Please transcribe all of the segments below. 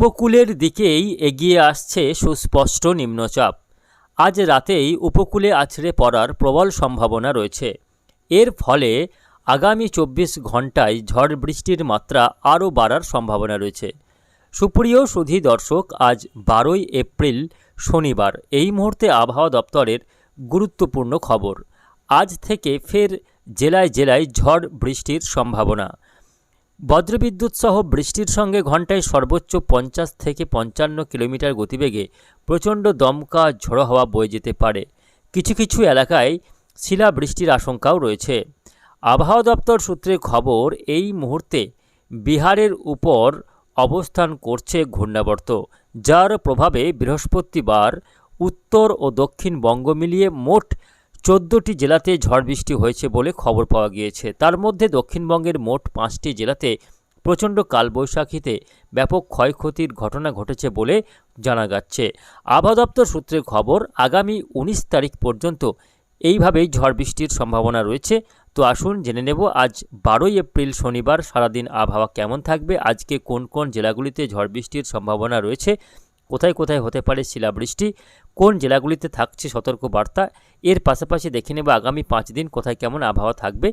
উপকূলের দিকেই এগিয়ে আসছে সুস্পষ্ট নিম্নচাপ। আজ রাতেই উপকূলে আছড়ে পড়ার প্রবল সম্ভাবনা রয়েছে। এর ফলে আগামী চব্বিশ ঘন্টায় ঝড় বৃষ্টির মাত্রা আরও বাড়ার সম্ভাবনা রয়েছে। সুপ্রিয় সুধী দর্শক, আজ বারোই এপ্রিল, শনিবার। এই মুহূর্তে আবহাওয়া দপ্তরের গুরুত্বপূর্ণ খবর। আজ থেকে ফের জেলায় জেলায় ঝড় বৃষ্টির সম্ভাবনা। বজ্রবিদ্যুৎ সহ বৃষ্টির সঙ্গে ঘন্টায় সর্বোচ্চ পঞ্চাশ থেকে পঞ্চান্ন কিলোমিটার গতিবেগে প্রচণ্ড দমকা, ঝোড়ো হাওয়া বয়ে যেতে পারে। কিছু কিছু এলাকায় শিলা বৃষ্টির আশঙ্কাও রয়েছে। আবহাওয়া দপ্তর সূত্রে খবর, এই মুহূর্তে বিহারের উপর অবস্থান করছে ঘূর্ণাবর্ত, যার প্রভাবে বৃহস্পতিবার উত্তর ও দক্ষিণ বঙ্গ মিলিয়ে মোট চোদ্দোটি জেলাতে ঝড় বৃষ্টি হয়েছে বলে খবর পাওয়া গিয়েছে। তার মধ্যে দক্ষিণবঙ্গের মোট পাঁচটি জেলাতে প্রচণ্ড কালবৈশাখীতে ব্যাপক ক্ষয়ক্ষতির ঘটনা ঘটেছে বলে জানা যাচ্ছে। আবহাওয়া দপ্তর সূত্রে খবর, আগামী উনিশ তারিখ পর্যন্ত এইভাবেই ঝড় বৃষ্টির সম্ভাবনা রয়েছে। তো আসুন জেনে নেব, আজ বারোই এপ্রিল শনিবার সারাদিন আবহাওয়া কেমন থাকবে? আজকে কোন কোন জেলাগুলিতে ঝড় বৃষ্টির সম্ভাবনা রয়েছে? কোথায় কোথায় হতে পারে শিলাবৃষ্টি, কোন জেলাগুলিতে থাকছে সতর্ক বার্তা এর পাশাপাশি দেখে নেব আগামী পাঁচ দিন কোথায় কেমন আবহাওয়া থাকবে।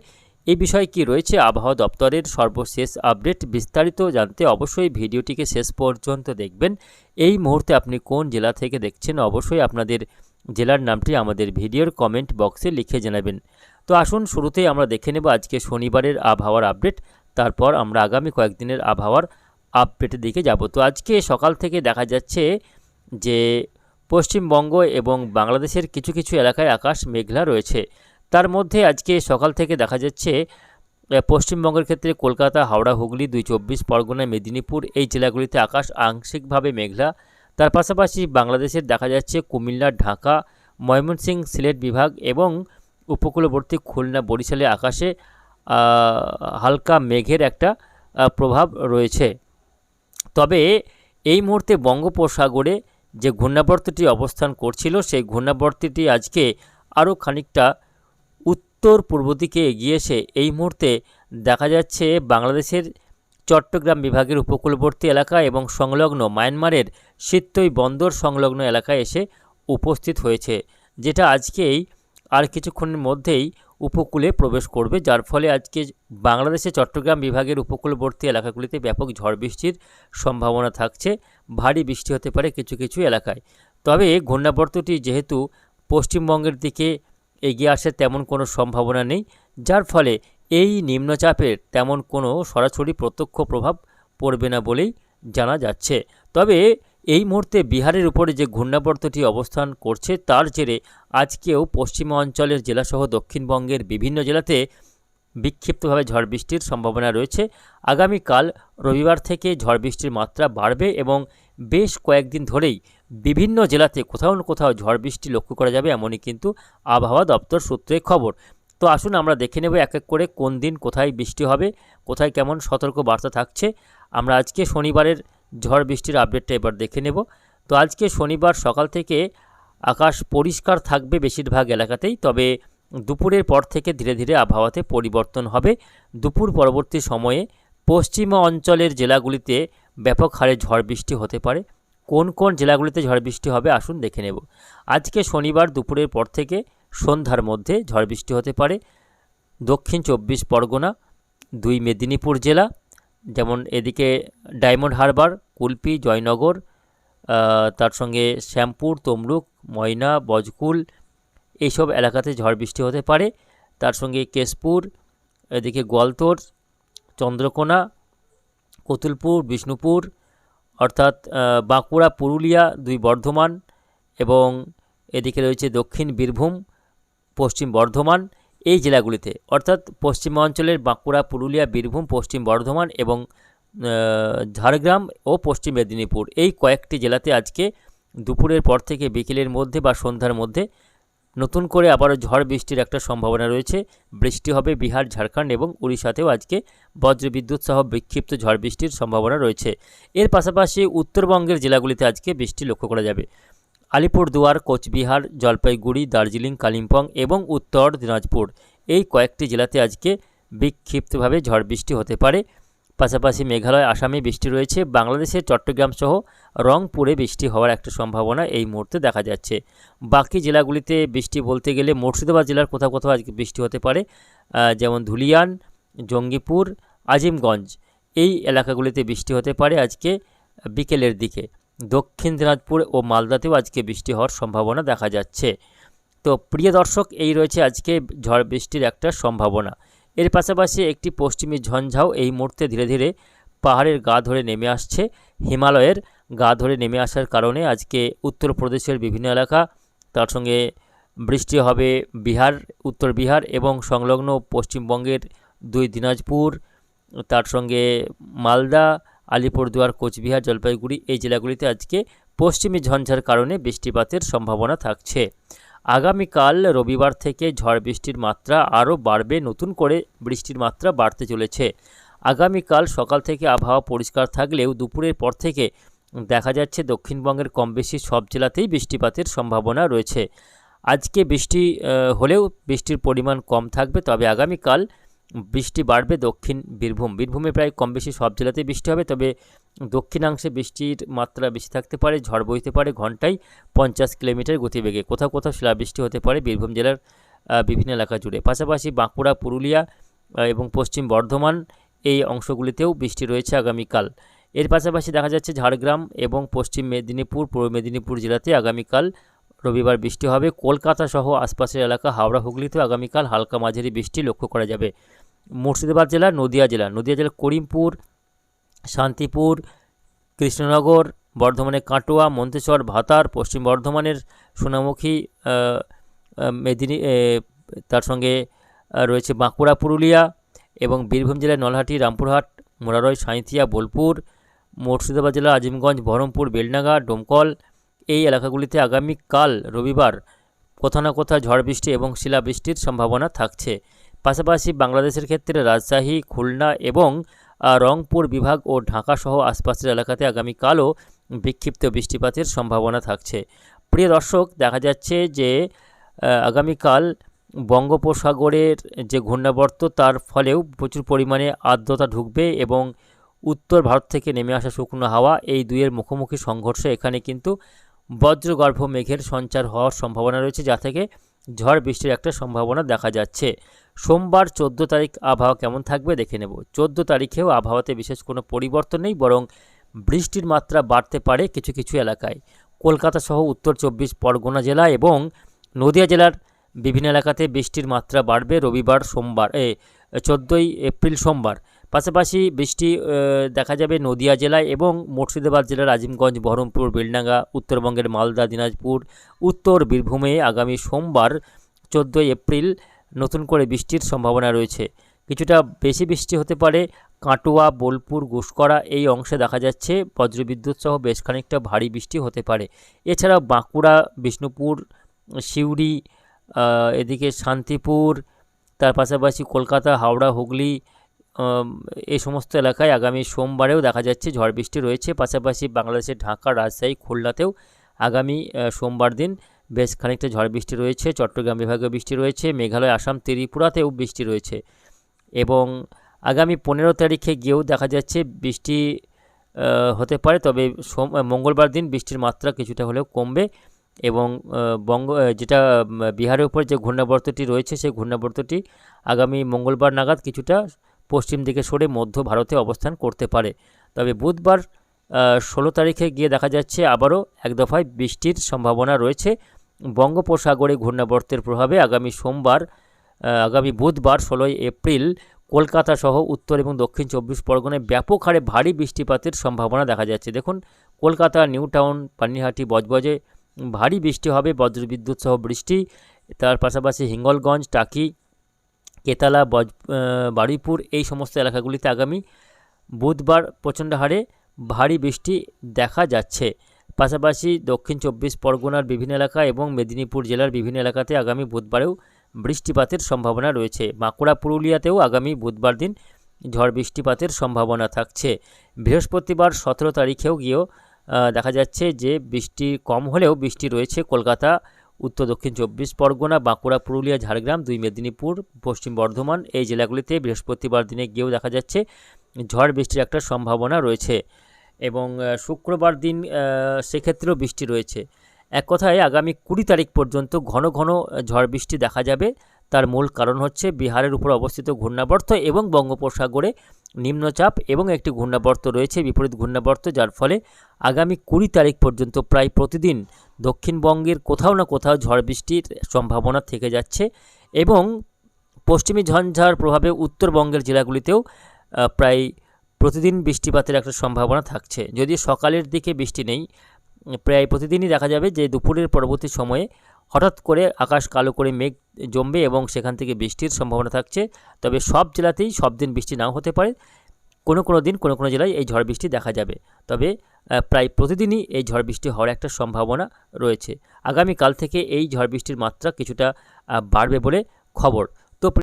এই বিষয়ে কি রয়েছে আবহাওয়া দপ্তরের সর্বশেষ আপডেট বিস্তারিত জানতে অবশ্যই ভিডিওটিকে শেষ পর্যন্ত দেখবেন। এই মুহূর্তে আপনি কোন জেলা থেকে দেখছেন অবশ্যই আপনাদের জেলার নামটি আমাদের ভিডিওর কমেন্ট বক্সে লিখে জানাবেন। তো আসুন, শুরুতেই আমরা দেখে নেব আজকে শনিবারের আবহাওয়ার আপডেট, তারপর আমরা আগামী কয়েকদিনের আবহাওয়ার আপডেটের দিকে যাব। তো আজকে সকাল থেকে দেখা যাচ্ছে যে পশ্চিমবঙ্গ এবং বাংলাদেশের কিছু কিছু এলাকায় আকাশ মেঘলা রয়েছে। তার মধ্যে আজকে সকাল থেকে দেখা যাচ্ছে পশ্চিমবঙ্গের ক্ষেত্রে কলকাতা, হাওড়া, হুগলি দুই চব্বিশ, পরগনা, মেদিনীপুর এই জেলাগুলিতে আকাশ আংশিকভাবে মেঘলা। তার পাশাপাশি বাংলাদেশের দেখা যাচ্ছে কুমিল্লা, ঢাকা, ময়মনসিংহ, সিলেট বিভাগ এবং উপকূলবর্তী খুলনা, বরিশালে আকাশে হালকা মেঘের একটা প্রভাব রয়েছে। তবে এই মুহূর্তে বঙ্গোপসাগরে যে ঘূর্ণাবর্তটি অবস্থান করছিল, সেই ঘূর্ণাবর্তটি আজকে আরও খানিকটা উত্তর পূর্ব দিকে এগিয়ে এসে এই মুহূর্তে দেখা যাচ্ছে বাংলাদেশের চট্টগ্রাম বিভাগের উপকূলবর্তী এলাকা এবং সংলগ্ন মায়ানমারের সিত্তই বন্দর সংলগ্ন এলাকায় এসে উপস্থিত হয়েছে, যেটা আজকেই আর কিছুক্ষণের মধ্যেই উপকূলে প্রবেশ করবে, যার ফলে আজকে বাংলাদেশে চট্টগ্রাম বিভাগের উপকূলবর্তী এলাকাগুলিতে ব্যাপক ঝড় বৃষ্টির সম্ভাবনা থাকছে। ভারী বৃষ্টি হতে পারে কিছু কিছু এলাকায়। তবে ঘূর্ণাবর্তটি যেহেতু পশ্চিমবঙ্গের দিকে এগিয়ে আসার তেমন কোনো সম্ভাবনা নেই, যার ফলে এই নিম্নচাপের তেমন কোনো সরাসরি প্রত্যক্ষ প্রভাব পড়বে না বলেই জানা যাচ্ছে। তবে এই মুহূর্তে বিহারের উপরে যে ঘূর্ণাবর্তটি অবস্থান করছে, তার জেরে আজকেও পশ্চিমা অঞ্চলের জেলাসহ দক্ষিণবঙ্গের বিভিন্ন জেলাতে বিক্ষিপ্তভাবে ঝড় বৃষ্টির সম্ভাবনা রয়েছে। আগামীকাল রবিবার থেকে ঝড় বৃষ্টির মাত্রা বাড়বে এবং বেশ কয়েকদিন ধরেই বিভিন্ন জেলাতে কোথাও না কোথাও ঝড় বৃষ্টি লক্ষ্য করা যাবে এমনই কিন্তু আবহাওয়া দপ্তর সূত্রে খবর। তো আসুন আমরা দেখে নেব এক এক করে কোন দিন কোথায় বৃষ্টি হবে, কোথায় কেমন সতর্ক বার্তা থাকছে। আমরা আজকে শনিবারের ঝড় বৃষ্টির আপডেটটা এবার দেখে নেব। তো আজকে শনিবার সকাল থেকে আকাশ পরিষ্কার থাকবে বেশিরভাগ এলাকাতেই, তবে দুপুরের পর থেকে ধীরে ধীরে আবহাওয়াতে পরিবর্তন হবে। দুপুর পরবর্তী সময়ে পশ্চিমা অঞ্চলের জেলাগুলিতে ব্যাপক হারে ঝড় বৃষ্টি হতে পারে। কোন কোন জেলাগুলিতে ঝড় বৃষ্টি হবে আসুন দেখে নেব। আজকে শনিবার দুপুরের পর থেকে সন্ধ্যার মধ্যে ঝড় বৃষ্টি হতে পারে। দক্ষিণ চব্বিশ পরগনা, দুই মেদিনীপুর জেলা যেমন এদিকে ডায়মন্ড হারবার, কুলপি, জয়নগর তার সঙ্গে শ্যামপুর, তমলুক, ময়না, বজকুল এইসব এলাকাতে ঝড় বৃষ্টি হতে পারে। তার সঙ্গে কেশপুর, এদিকে গোয়ালতোড় চন্দ্রকোনা, কতুলপুর, বিষ্ণুপুর, অর্থাৎ বাঁকুড়া, পুরুলিয়া দুই বর্ধমান এবং এদিকে রয়েছে দক্ষিণ বীরভূম, পশ্চিম বর্ধমান। এই জেলাগুলিতে, অর্থাৎ পশ্চিমাঞ্চলের বাঁকুড়া, পুরুলিয়া, বীরভূম, পশ্চিম বর্ধমান এবং ঝাড়গ্রাম ও পশ্চিম মেদিনীপুর। এই কয়েকটি জেলাতে আজকে দুপুরের পর থেকে বিকেলের মধ্যে বা সন্ধ্যার মধ্যে নতুন করে আবারও ঝড় বৃষ্টির একটা সম্ভাবনা রয়েছে। বৃষ্টি হবে বিহার, ঝাড়খণ্ড এবং উড়িষ্যাতেও আজকে বজ্রবিদ্যুৎ সহ বিক্ষিপ্ত ঝড় বৃষ্টির সম্ভাবনা রয়েছে। এর পাশাপাশি উত্তরবঙ্গের জেলাগুলিতে আজকে বৃষ্টি লক্ষ্য করা যাবে। আলিপুরদুয়ার, কোচবিহার, জলপাইগুড়ি, দার্জিলিং, কালিম্পং এবং উত্তর দিনাজপুর। এই কয়েকটি জেলাতে আজকে বিক্ষিপ্তভাবে ঝড় বৃষ্টি হতে পারে। পাশাপাশি মেঘালয়, আসামে বৃষ্টি রয়েছে। বাংলাদেশের চট্টগ্রাম সহ রংপুরে বৃষ্টি হওয়ার একটা সম্ভাবনা এই মুহূর্তে দেখা যাচ্ছে। বাকি জেলাগুলিতে বৃষ্টি বলতে গেলে মুর্শিদাবাদ জেলার কোথাও কোথাও আজকে বৃষ্টি হতে পারে। যেমন ধুলিয়ান, জঙ্গিপুর, আজিমগঞ্জ। এই এলাকাগুলিতে বৃষ্টি হতে পারে আজকে বিকেলের দিকে। দক্ষিণ দিনাজপুর ও মালদাতেও আজকে বৃষ্টি হওয়ার সম্ভাবনা দেখা যাচ্ছে। তো প্রিয় দর্শক, এই রয়েছে আজকে ঝড় বৃষ্টির একটা সম্ভাবনা। এর পাশাপাশি একটি পশ্চিমী ঝঞ্ঝাও এই মুহূর্তে ধীরে ধীরে পাহাড়ের গা ধরে নেমে আসছে। হিমালয়ের গা ধরে নেমে আসার কারণে আজকে উত্তরপ্রদেশের বিভিন্ন এলাকা, তার সঙ্গে বৃষ্টি হবে বিহার, উত্তর বিহার এবং সংলগ্ন পশ্চিমবঙ্গের দুই দিনাজপুর, তার সঙ্গে মালদা আলিপুরদুয়ার, কোচবিহার, জলপাইগুড়ি এই জেলাগুলিতে আজকে পশ্চিমী ঝঞ্ঝার কারণে বৃষ্টিপাতের সম্ভাবনা থাকছে। আগামীকাল রবিবার থেকে ঝড় বৃষ্টির মাত্রা আরও বাড়বে, নতুন করে বৃষ্টির মাত্রা বাড়তে চলেছে। আগামীকাল সকাল থেকে আবহাওয়া পরিষ্কার থাকলেও দুপুরের পর থেকে দেখা যাচ্ছে দক্ষিণবঙ্গের কম বেশি সব জেলাতেই বৃষ্টিপাতের সম্ভাবনা রয়েছে। আজকে বৃষ্টি হলেও বৃষ্টির পরিমাণ কম থাকবে, তবে আগামীকাল বৃষ্টি বাড়বে দক্ষিণ বীরভূম। বীরভূমে প্রায় কম বেশি সব জেলাতেই বৃষ্টি হবে, তবে দক্ষিণাংশে বৃষ্টির মাত্রা বেশি থাকতে পারে, ঝড় বইতে পারে ঘন্টায় পঞ্চাশ কিলোমিটার গতিবেগে। কোথাও কোথাও শিলাবৃষ্টি হতে পারে বীরভূম জেলার বিভিন্ন এলাকা জুড়ে। পাশাপাশি বাঁকুড়া, পুরুলিয়া এবং পশ্চিম বর্ধমান এই অংশগুলিতেও বৃষ্টি রয়েছে আগামীকাল। এর পাশাপাশি দেখা যাচ্ছে ঝাড়গ্রাম এবং পশ্চিম মেদিনীপুর, পূর্ব মেদিনীপুর জেলাতে আগামীকাল রবিবার বৃষ্টি হবে। কলকাতা সহ আশপাশের এলাকা হাওড়া হুগলিতেও আগামীকাল হালকা মাঝারি বৃষ্টি লক্ষ্য করা যাবে। মুর্শিদাবাদ জেলা, নদিয়া জেলা। নদিয়া জেলার করিমপুর, শান্তিপুর, কৃষ্ণনগর, বর্ধমানের কাটোয়া, মন্তেশ্বর, ভাতার, পশ্চিম বর্ধমানের সোনামুখী মেদিনী তার সঙ্গে রয়েছে বাঁকুড়া, পুরুলিয়া এবং বীরভূম জেলার নলহাটি, রামপুরহাট মোরারয় সাঁইথিয়া, বোলপুর, মুর্শিদাবাদ জেলা, আজিমগঞ্জ, বহরমপুর, বেলডাঙ্গা, ডোমকল। এই এলাকাগুলিতে আগামীকাল রবিবার কোথাও না কোথাও ঝড় বৃষ্টি এবং শিলাবৃষ্টির সম্ভাবনা থাকছে। পাশাপাশি বাংলাদেশের ক্ষেত্রে রাজশাহী, খুলনা এবং রংপুর বিভাগ ও ঢাকা সহ আশপাশের এলাকাতে আগামীকালও বিক্ষিপ্ত বৃষ্টিপাতের সম্ভাবনা থাকছে। প্রিয় দর্শক, দেখা যাচ্ছে যে আগামীকাল বঙ্গোপসাগরের যে ঘূর্ণাবর্ত তার ফলেও প্রচুর পরিমাণে আর্দ্রতা ঢুকবে এবং উত্তর ভারত থেকে নেমে আসা শুকনো হাওয়া এই দুইয়ের মুখোমুখি সংঘর্ষে এখানে কিন্তু বজ্রগর্ভ মেঘের সঞ্চার হওয়ার সম্ভাবনা রয়েছে, যা থেকে ঝড় বৃষ্টির একটা সম্ভাবনা দেখা যাচ্ছে। সোমবার চোদ্দ তারিখ আবহাওয়া কেমন থাকবে দেখে নেব। চোদ্দ তারিখেও আবহাওয়াতে বিশেষ কোনো পরিবর্তন নেই, বরং বৃষ্টির মাত্রা বাড়তে পারে কিছু কিছু এলাকায়। কলকাতা সহ উত্তর চব্বিশ পরগনা জেলা এবং নদিয়া জেলার বিভিন্ন এলাকাতে বৃষ্টির মাত্রা বাড়বে রবিবার সোমবার, এ, চোদ্দোই এপ্রিল সোমবার। পাশাপাশি বৃষ্টি দেখা যাবে নদিয়া জেলায় এবং মুর্শিদাবাদ জেলার আজিমগঞ্জ, বহরমপুর, বেলডাঙ্গা, উত্তরবঙ্গের মালদা, দিনাজপুর, উত্তর বীরভূমে আগামী সোমবার চোদ্দোই এপ্রিল নতুন করে বৃষ্টির সম্ভাবনা রয়েছে। কিছুটা বেশি বৃষ্টি হতে পারে কাটোয়া, বোলপুর ঘুষকরা এই অংশে দেখা যাচ্ছে বজ্রবিদ্যুৎ সহ বেশ খানিকটা ভারী বৃষ্টি হতে পারে। এছাড়া বাঁকুড়া, বিষ্ণুপুর, সিউড়ি এদিকে শান্তিপুর, তার পাশাপাশি কলকাতা, হাওড়া, হুগলি এই সমস্ত এলাকায় আগামী সোমবারেও দেখা যাচ্ছে ঝড় বৃষ্টি রয়েছে। পাশাপাশি বাংলাদেশের ঢাকা, রাজশাহী, খুলনাতেও আগামী সোমবার দিন বেশ খানিকটা ঝড় বৃষ্টি রয়েছে। চট্টগ্রাম বিভাগে বৃষ্টি রয়েছে, মেঘালয়, আসাম, ত্রিপুরাতেও বৃষ্টি রয়েছে এবং আগামী পনেরো তারিখে গিয়েও দেখা যাচ্ছে বৃষ্টি হতে পারে। তবে সোম মঙ্গলবার দিন বৃষ্টির মাত্রা কিছুটা হলেও কমবে এবং বঙ্গ যেটা বিহারের উপর যে ঘূর্ণাবর্তটি রয়েছে, সেই ঘূর্ণাবর্তটি আগামী মঙ্গলবার নাগাদ কিছুটা পশ্চিম দিকে সরে মধ্য ভারতে অবস্থান করতে পারে। তবে বুধবার ষোলো তারিখে গিয়ে দেখা যাচ্ছে আবারও এক দফায় বৃষ্টির সম্ভাবনা রয়েছে। বঙ্গোপসাগরে ঘূর্ণাবর্তের প্রভাবে আগামী সোমবার আগামী বুধবার ষোলোই এপ্রিল কলকাতা সহ উত্তর এবং দক্ষিণ চব্বিশ পরগনায় ব্যাপক হারে ভারী বৃষ্টিপাতের সম্ভাবনা দেখা যাচ্ছে। দেখুন, কলকাতা নিউ টাউন পানিহাটি, বজবজে ভারী বৃষ্টি হবে, বজ্রবিদ্যুৎ সহ বৃষ্টি, তার পাশাপাশি হিঙ্গলগঞ্জ, টাকি কেতালা বারুইপুর এই সমস্ত এলাকাগুলিতে আগামী বুধবার প্রচণ্ড হারে ভারী বৃষ্টি দেখা যাচ্ছে। পাশাপাশি দক্ষিণ চব্বিশ পরগনার বিভিন্ন এলাকা এবং মেদিনীপুর জেলার বিভিন্ন এলাকাতে আগামী বুধবারেও বৃষ্টিপাতের সম্ভাবনা রয়েছে। বাঁকুড়া, পুরুলিয়াতেও আগামী বুধবার দিন ঝড় বৃষ্টিপাতের সম্ভাবনা থাকছে। বৃহস্পতিবার সতেরো তারিখেও গিয়েও দেখা যাচ্ছে যে বৃষ্টি কম হলেও বৃষ্টি রয়েছে কলকাতা উত্তর দক্ষিণ চব্বিশ পরগনা, বাঁকুড়া, পুরুলিয়া, ঝাড়গ্রাম, দুই মেদিনীপুর, পশ্চিম বর্ধমান, এই জেলাগুলিতে বৃহস্পতিবার দিনে গিয়েও দেখা যাচ্ছে ঝড় বৃষ্টির একটা সম্ভাবনা রয়েছে এবং শুক্রবার দিন সেক্ষেত্রেও বৃষ্টি রয়েছে। এক কথায় আগামী কুড়ি তারিখ পর্যন্ত ঘন ঘন ঝড় বৃষ্টি দেখা যাবে। তার মূল কারণ হচ্ছে বিহারের উপর অবস্থিত ঘূর্ণাবর্ত এবং বঙ্গোপসাগরে নিম্নচাপ এবং একটি ঘূর্ণাবর্ত রয়েছে, বিপরীত ঘূর্ণাবর্ত, যার ফলে আগামী কুড়ি তারিখ পর্যন্ত প্রায় প্রতিদিন দক্ষিণবঙ্গের কোথাও না কোথাও ঝড় বৃষ্টির সম্ভাবনা থেকে যাচ্ছে এবং পশ্চিমী ঝঞ্ঝার প্রভাবে উত্তরবঙ্গের জেলাগুলিতেও প্রায় প্রতিদিন বৃষ্টিপাতের একটা সম্ভাবনা থাকছে। যদি সকালের দিকে বৃষ্টি নেই, প্রায় প্রতিদিনই দেখা যাবে যে দুপুরের পরবর্তী সময়ে হঠাৎ করে আকাশ কালো করে মেঘ জমবে এবং সেখান থেকে বৃষ্টির সম্ভাবনা থাকছে। তবে সব জেলাতেই সব দিন বৃষ্টি নাও হতে পারে। কোনো কোনো দিন কোনো কোনো জেলায় এই ঝড় বৃষ্টি দেখা যাবে। তবে প্রায় প্রতিদিনই এই ঝড় বৃষ্টি হওয়ার একটা সম্ভাবনা রয়েছে। আগামীকাল থেকে এই ঝড় বৃষ্টির মাত্রা কিছুটা বাড়বে বলে খবর।